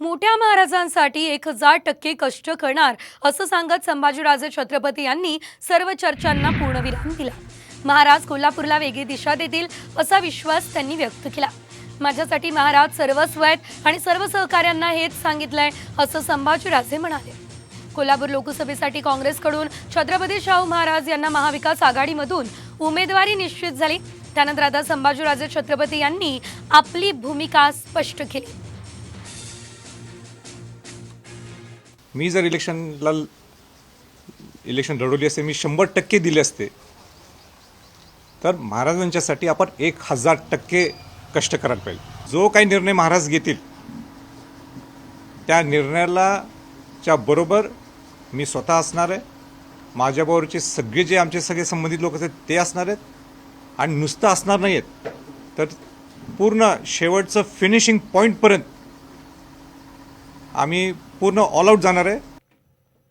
मोठ्या महाराजांसाठी एक हजार टक्के कष्ट करणार असं सांगत संभाजीराजे छत्रपती यांनी सर्व चर्चांना पूर्णविराम दिला. महाराज कोल्हापूरला वेगळी दिशा देतील असा विश्वास त्यांनी व्यक्त केला. माझ्यासाठी महाराज सर्वस्व आहेत आणि सर्व सहकाऱ्यांना हेच सांगितलंय असं संभाजीराजे म्हणाले. कोल्हापूर लोकसभेसाठी काँग्रेसकडून छत्रपती शाहू महाराज यांना महाविकास आघाडीमधून उमेदवारी निश्चित झाली. त्यानंतर आता संभाजीराजे छत्रपती यांनी आपली भूमिका स्पष्ट केली. मी जर इलेक्शनला इलेक्शन लढवली असते मी शंभर टक्के दिले असते तर महाराजांच्यासाठी आपण एक हजार टक्के कष्ट करायला पाहिजे. जो काही निर्णय महाराज घेतील त्या निर्णयाला च्या बरोबर मी स्वतः असणार आहे. माझ्याबरोबरचे सगळे जे आमचे सगळे संबंधित लोक आहेत ते असणार आहेत. आणि नुसतं असणार नाही आहेत तर पूर्ण शेवटचं फिनिशिंग पॉईंटपर्यंत आम्ही पूर्ण ऑल आऊट जाणार आहे